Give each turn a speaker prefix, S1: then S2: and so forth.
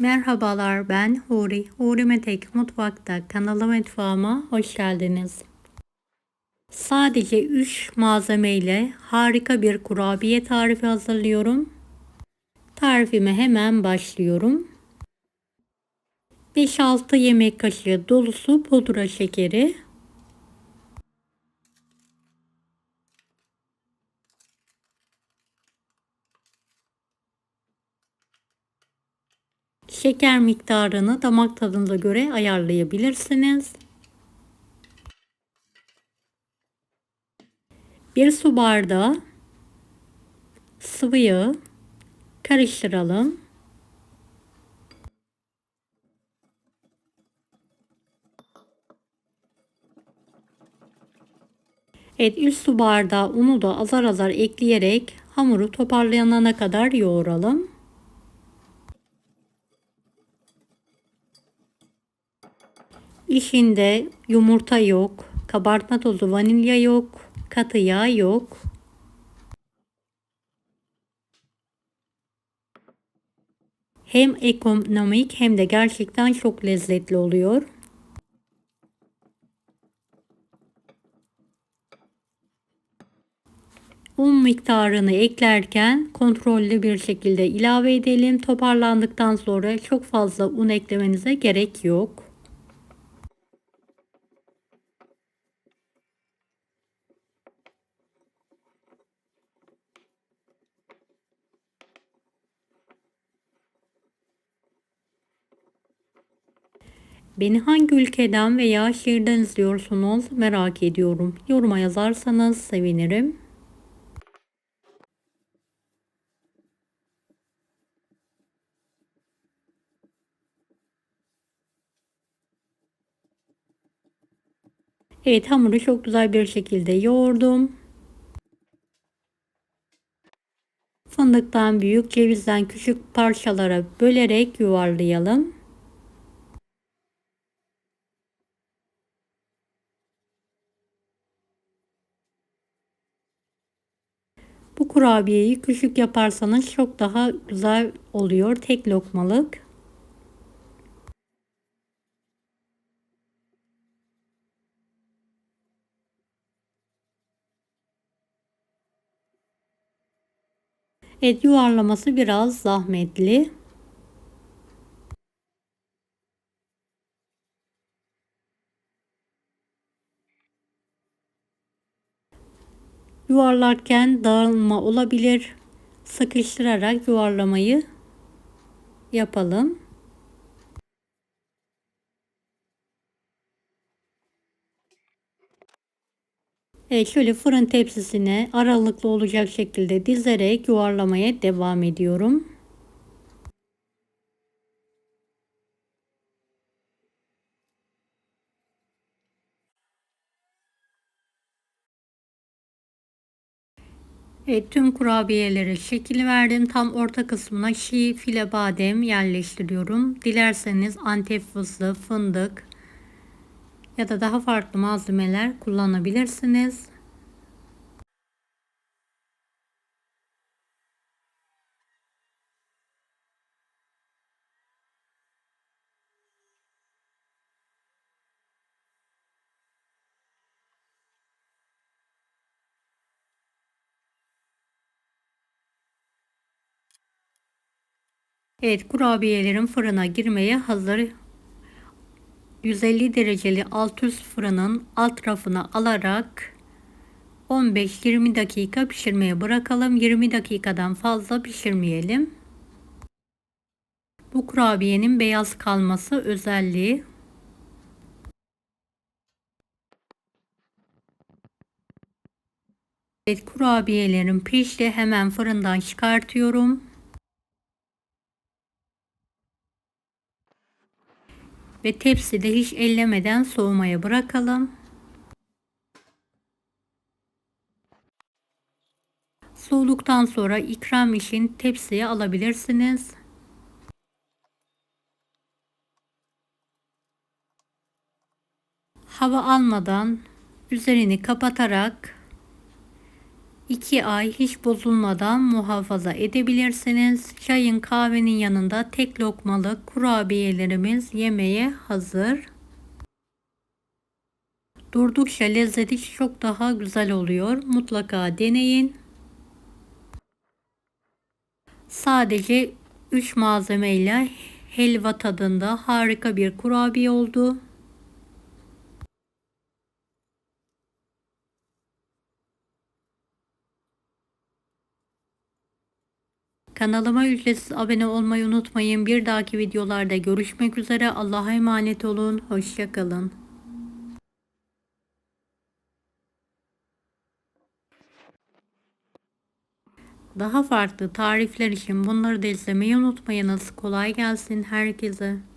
S1: Merhabalar ben Huri. Huri Metek Mutfak'ta kanalı mutfağıma hoş geldiniz. Sadece 3 malzeme ile harika bir kurabiye tarifi hazırlıyorum. Tarifime hemen başlıyorum. 5-6 yemek kaşığı dolusu pudra şekeri, Şeker miktarını damak tadınıza göre ayarlayabilirsiniz. Bir su bardağı sıvı yağ karıştıralım. Evet 3 su bardağı unu da azar azar ekleyerek hamuru toparlanana kadar yoğuralım. İşinde yumurta yok, kabartma tozu vanilya yok, katı yağ yok. Hem ekonomik hem de gerçekten çok lezzetli oluyor. Un miktarını eklerken kontrollü bir şekilde ilave edelim. Toparlandıktan sonra çok fazla un eklemenize gerek yok. Beni hangi ülkeden veya şehirden izliyorsunuz merak ediyorum. Yoruma yazarsanız sevinirim. Evet hamuru çok güzel bir şekilde yoğurdum. Fındıktan büyük, cevizden küçük parçalara bölerek yuvarlayalım. Bu kurabiyeyi küçük yaparsanız çok daha güzel oluyor. Tek lokmalık. Et yuvarlaması biraz zahmetli. Yuvarlarken dağılma olabilir. Sıkıştırarak yuvarlamayı yapalım. Evet şöyle fırın tepsisine aralıklı olacak şekilde dizerek yuvarlamaya devam ediyorum. Evet, tüm kurabiyelere şekil verdim. Tam orta kısmına şi file badem yerleştiriyorum. Dilerseniz antep fıstığı, fındık ya da daha farklı malzemeler kullanabilirsiniz. Evet kurabiyelerim fırına girmeye hazır. 150 dereceli alt üst fırının alt rafına alarak 15-20 dakika pişirmeye bırakalım. 20 dakikadan fazla pişirmeyelim. Bu kurabiyenin beyaz kalması özelliği. Evet kurabiyelerim pişti. Hemen fırından çıkartıyorum. Ve tepside hiç ellemeden soğumaya bırakalım. Soğuduktan sonra ikram için tepsiye alabilirsiniz. Hava almadan üzerini kapatarak 2 ay hiç bozulmadan muhafaza edebilirsiniz. Çayın kahvenin yanında tek lokmalık kurabiyelerimiz yemeğe hazır. Durdukça lezzeti çok daha güzel oluyor. Mutlaka deneyin. Sadece 3 malzemeyle helva tadında harika bir kurabiye oldu. Kanalıma ücretsiz abone olmayı unutmayın. Bir dahaki videolarda görüşmek üzere. Allah'a emanet olun. Hoşçakalın. Daha farklı tarifler için bunları da izlemeyi unutmayınız. Kolay gelsin herkese.